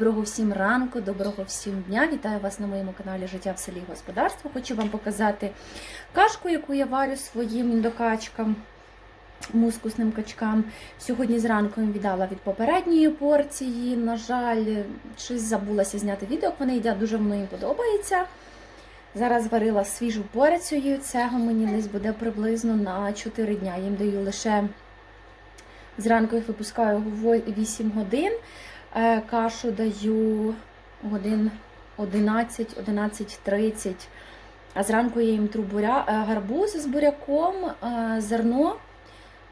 Доброго всім ранку, доброго всім дня. Вітаю вас на моєму каналі Життя в селі і господарство. Хочу вам показати кашку, яку я варю своїм індокачкам, мускусним качкам. Сьогодні зранку їм віддала від попередньої порції. На жаль, щось забулася зняти відео, як вони їдять, дуже воно їм подобається. Зараз варила свіжу порцію. Цього мені десь буде приблизно на 4 дня. Їм даю лише зранку їх випускаю 8 годин. Е, Кашу даю годин 11-11.30. А зранку я їм тру буря, е, гарбуз з буряком, е, зерно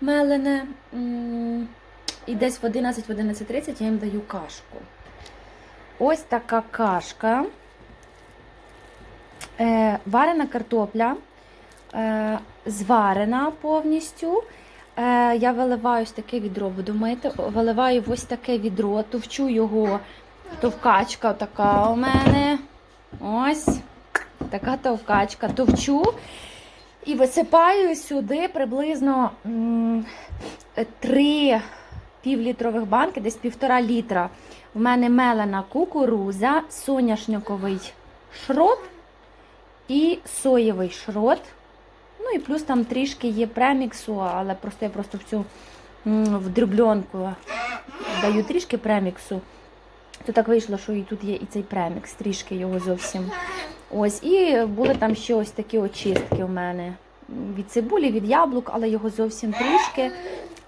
мелене. І десь в 11-11.30 я їм даю кашку. Ось така кашка. Варена картопля, зварена повністю. Е, я виливаю ось таке відро, буду мити, виливаю ось таке відро, товчу його, товкачка така у мене. Ось така товкачка. Товчу і висипаю сюди приблизно три півлітрових банки, десь півтора літра. У мене мелена кукуруза, соняшниковий шрот і соєвий шрот. Ну і плюс там трішки є преміксу, але просто я просто в цю в дрюбленку даю трішки преміксу. То так вийшло, що і тут є і цей премікс, трішки його зовсім. Ось, і були там ще ось такі очистки у мене від цибулі, від яблук, але його зовсім трішки.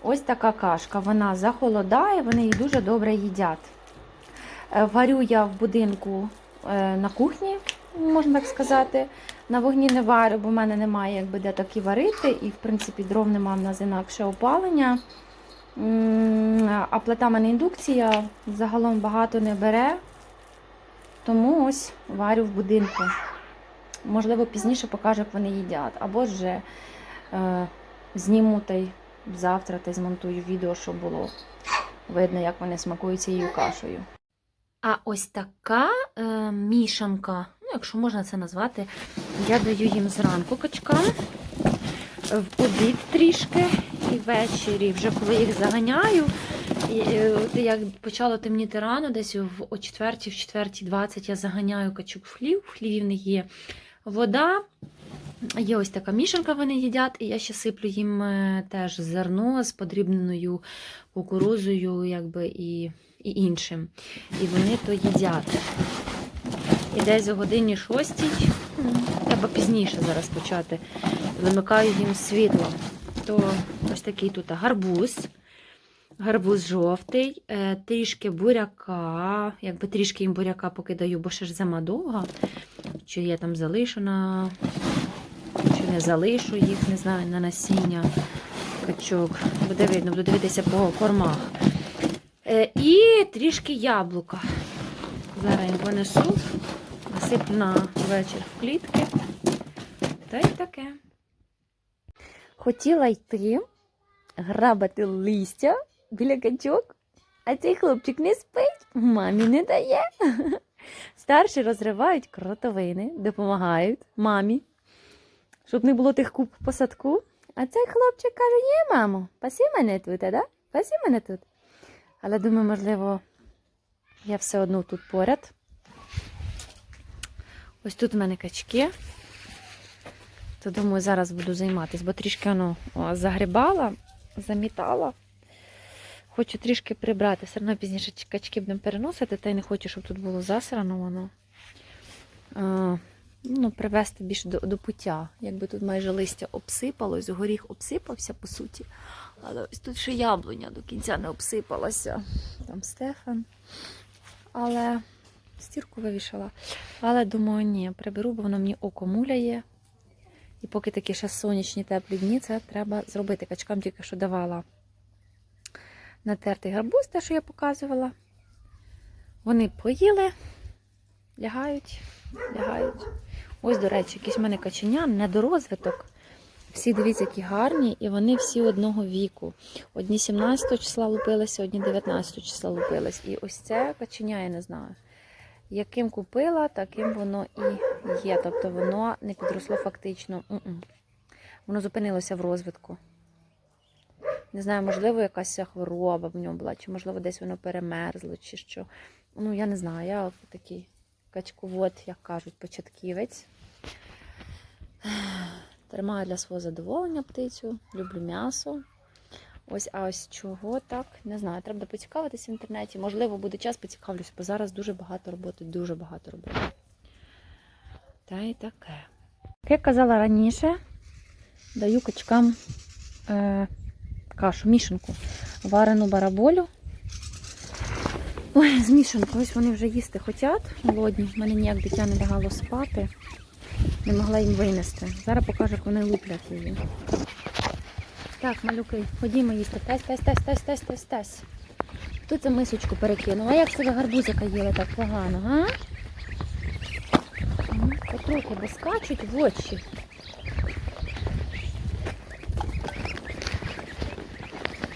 Ось така кашка. Вона захолодає, вони її дуже добре їдять. Е, Варю я в будинку е, на кухні, можна так сказати. На вогні не варю, бо в мене немає якби де такі варити, і в принципі дров немає в нас інакше опалення. А плита в мене індукція загалом багато не бере, тому ось варю в будинку. Можливо, пізніше покажу, як вони їдять. Або ж е, зніму та й завтра та й змонтую відео, щоб було видно, як вони смакують цією кашею. А ось така е, мішанка, ну, якщо можна це назвати, я даю їм зранку качкам, в обід трішки і ввечері, вже коли їх заганяю. І, е, як почало темніти рано, десь о 4 в 4.20 я заганяю качок в хлів. В них є вода. Є ось така мішанка, вони їдять, і я ще сиплю їм е, теж зерно з подрібненою кукурузою, якби і, і іншим. І вони то їдять. І десь о годині шостій, треба пізніше зараз почати, вимикаю їм світло. То ось такий тут гарбуз. Гарбуз жовтий, е, трішки буряка, якби трішки їм буряка покидаю, бо ще ж зима довга. Чи я там залишу на, чи не залишу їх, не знаю, на насіння качок. Буде видно, буду дивитися по кормах. Е, І трішки яблука. Зараз їм понесу, насиплю на вечір в клітки. Та й таке. Хотіла йти, грабати листя біля качок, а цей хлопчик не спить, мамі не дає. Старші розривають кротовини, допомагають мамі, щоб не було тих куб по садку. А цей хлопчик каже: ні, мамо, пасі мене тут, а да? Пасі мене тут. Але думаю, можливо, я все одно тут поряд. Ось тут в мене качки. То думаю, зараз буду займатися, бо трішки воно загрібала, замітала. Хочу трішки прибрати. Все одно пізніше качки будемо переносити, та й не хочу, щоб тут було засрано воно. А, ну, привести більше до, до пуття. Якби тут майже листя обсипалось, горіх обсипався, по суті. Але ось тут ще яблуня до кінця не обсипалася. Там Стефан. Але стірку вивішала. Але думаю, ні, приберу, бо воно мені око муляє. І поки такі ще сонячні теплі дні, це треба зробити. Качкам тільки що давала натертий гарбуз, те, що я показувала. Вони поїли, лягають, лягають. Ось, до речі, якісь в мене каченя, недорозвиток. Всі дивіться, які гарні, і вони всі одного віку. Одні 17 числа лупилися, одні 19 числа лупились. І ось це каченя, я не знаю. Яким купила, таким воно і є. Тобто воно не підросло фактично. М-м. Воно зупинилося в розвитку. Не знаю, можливо, якась хвороба в ньому була, чи, можливо, десь воно перемерзло, чи що. ну я не знаю, я такий качковод, як кажуть, початківець. Тримаю для свого задоволення птицю, люблю м'ясо. Ось, а ось чого так, не знаю. Треба поцікавитись в інтернеті. Можливо, буде час, поцікавлюсь, бо зараз дуже багато роботи, дуже багато роботи. Та й таке. Як я казала раніше, даю качкам е, кашу, мішанку, варену бараболю. Ой, з мішанкою, ось вони вже їсти хочуть, голодні. Мене ніяк дитя не лягало спати. Не могла їм винести. Зараз покажу, як вони луплять її. Так, малюки, ходімо їсти. Тась, тась, тась, тась, тась, тась, тась. Тут це мисочку перекинув. А як це ви гарбузика їли так погано, га? Потрохи, бо скачуть в очі.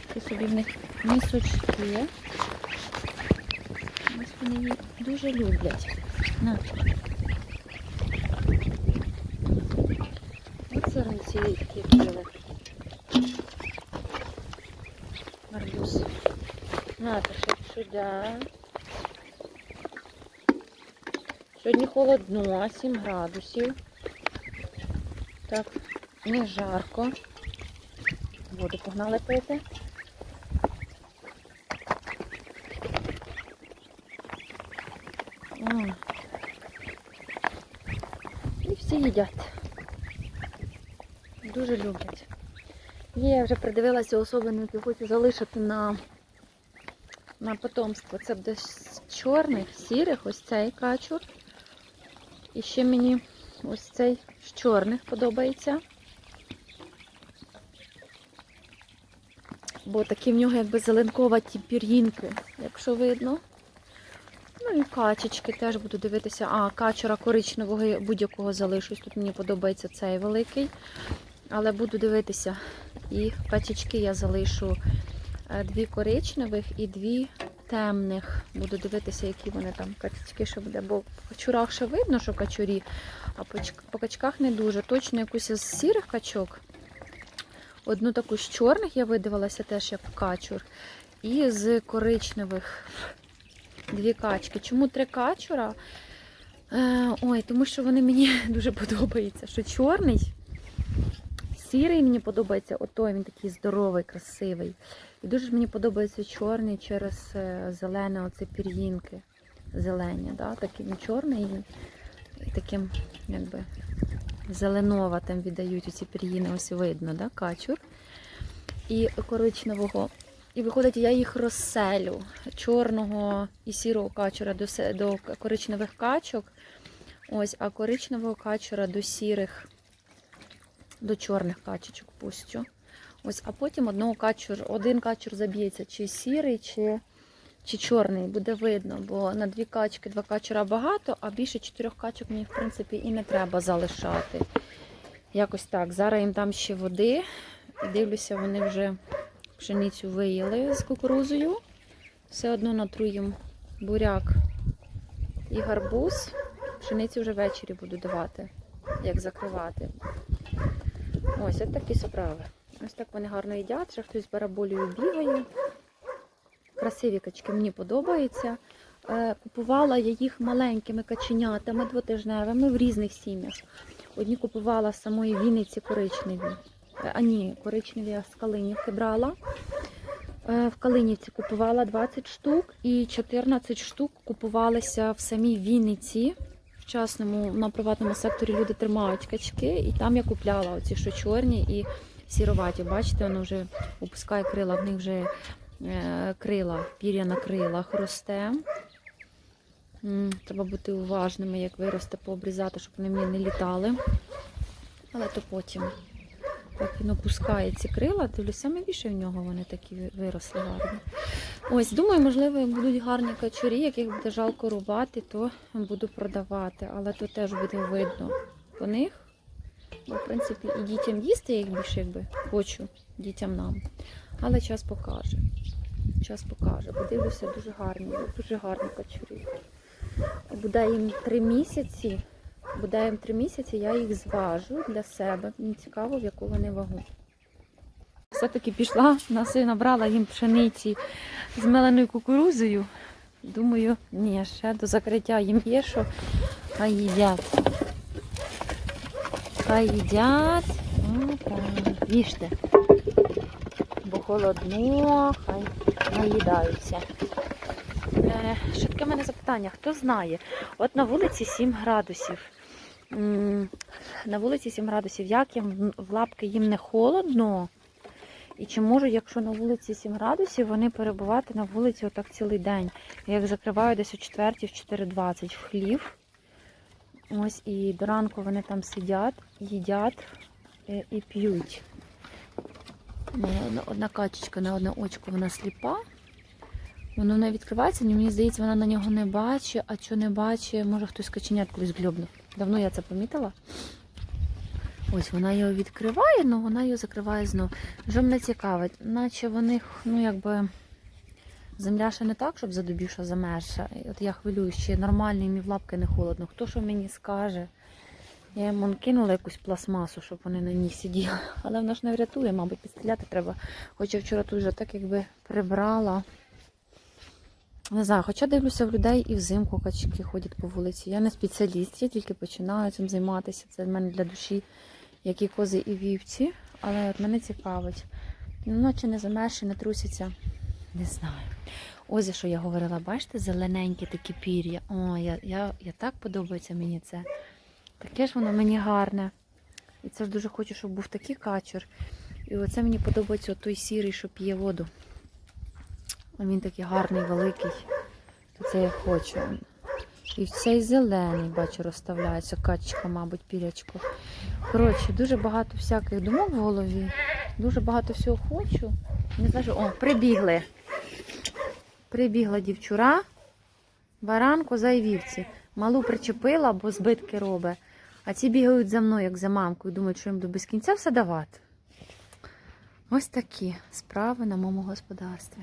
Такі собі в них місочки. Ось її дуже люблять. На. Ось сириці такі їли. Гарбуз. Нате, щоб сюди. Сьогодні холодно, 7 градусів. Так, не жарко. Воду погнали пити. О. І всі їдять. Дуже люблять. Я вже придивилася особливо, які хочу залишити на, на потомство. Це буде з чорних, сірих, ось цей качур. І ще мені ось цей з чорних подобається. Бо такі в нього якби зеленковаті пір'їнки, якщо видно. Ну і качечки теж буду дивитися. А, качура коричневого будь-якого залишусь. Тут мені подобається цей великий. Але буду дивитися. І качечки я залишу дві коричневих і дві темних. Буду дивитися, які вони там качечки ще буде. Бо по качурах ще видно, що качурі, а по качках не дуже. Точно якусь із сірих качок. Одну таку з чорних я видивилася теж як качур. І з коричневих дві качки. Чому три качура? Е, ой, тому що вони мені дуже подобаються. Що чорний, сірий мені подобається, отой він такий здоровий, красивий. І дуже мені подобається чорний через е, зелене оце пір'їнки. Зелені, да? такий він чорний і, таким якби зеленоватим віддають оці пір'їни, ось видно, да? качур. І коричневого. І виходить, я їх розселю чорного і сірого качура до коричневих качок. Ось, а коричневого качура до сірих, до чорних качечок пустю. Ось, а потім одного качур, один качур заб'ється, чи сірий, чи, чи чорний, буде видно, бо на дві качки, два качура багато, а більше чотирьох качок мені, в принципі, і не треба залишати. Якось так. Зараз їм дам ще води. Дивлюся, вони вже пшеницю виїли з кукурузою. Все одно натру їм буряк і гарбуз. Пшеницю вже ввечері буду давати, як закривати. Ось ось такі справи. Ось так вони гарно їдять, ще хтось з бараболею бігає. Красиві качки мені подобаються. Е, Купувала я їх маленькими каченятами двотижневими в різних сім'ях. Одні купувала з самої Вінниці коричневі. Е, А ні, коричневі я з Калинівки брала. Е, В Калинівці купувала 20 штук і 14 штук купувалися в самій Вінниці. Частному на приватному секторі люди тримають качки, і там я купляла оці, що чорні і сіроваті. Бачите, воно вже опускає крила, в них вже е, крила, пір'я на крилах росте. Треба бути уважними, як виросте, пообрізати, щоб вони мені не літали. Але то потім. Так він опускає ці крила, дивлюсь, саме більше в нього вони такі виросли гарні. Ось, думаю, можливо, будуть гарні качурі, яких буде жалко рубати, то буду продавати. Але то теж буде видно по них. Бо, в принципі, і дітям їсти я їх більше якби хочу, дітям нам. Але час покаже. Час покаже. Подивлюся, дуже гарні, дуже гарні качурі. Буде їм три місяці. Буде їм три місяці, я їх зважу для себе. Мені цікаво, в яку вони вагу. Все-таки пішла, на сина брала їм пшениці з меленою кукурузою. думаю, ні, ще до закриття їм є, що хай їдять. Хай їдять. Ну. Їжте. Бо холодно, хай наїдаються. Е, Ще таке в мене запитання, хто знає? От на вулиці 7 градусів. На вулиці 7 градусів. Як їм в лапки їм не холодно? І чи можуть, якщо на вулиці 7 градусів, вони перебувати на вулиці отак цілий день? Я їх закриваю десь о 4 в 4.20 в хлів. Ось і до ранку вони там сидять, їдять е, і п'ють. Одна, одна качечка на одне очко вона сліпа. Воно не відкривається, мені здається, вона на нього не бачить, а що не бачить, може хтось каченят колись гльобнув. Давно я це помітила. Ось вона його відкриває, але вона його закриває знову. Що мене цікавить, наче в них, ну якби земля ще не так, щоб задубівша замерша. І от я хвилююсь, чи нормально і в лапки не холодно. Хто що мені скаже? Я їм кинула якусь пластмасу, щоб вони на ній сиділи. Але вона ж не врятує, мабуть, підстріляти треба. Хоча вчора тут вже так якби прибрала. Не знаю, хоча дивлюся в людей і взимку качки ходять по вулиці. Я не спеціаліст, я тільки починаю цим займатися. Це в мене для душі, як і кози і вівці. Але от мене цікавить. Ночі не замерші, не трусяться. Не знаю. Ось що я говорила, бачите, зелененькі такі пір'я. О, я, я, я так подобається мені це. Таке ж воно мені гарне. І це ж дуже хочу, щоб був такий качур. І оце мені подобається той сірий, що п'є воду. А Він такий гарний, великий. То це я хочу. І цей зелений, бачу, розставляється. Качечка, мабуть, пірячко. Коротше, дуже багато всяких думок в голові. Дуже багато всього хочу. Не знаю, о, прибігли. Прибігла дівчура, баран, коза і вівці. Малу причепила, бо збитки робить. А ці бігають за мною, як за мамкою, думають, що їм до без кінця все давати. Ось такі справи на моєму господарстві.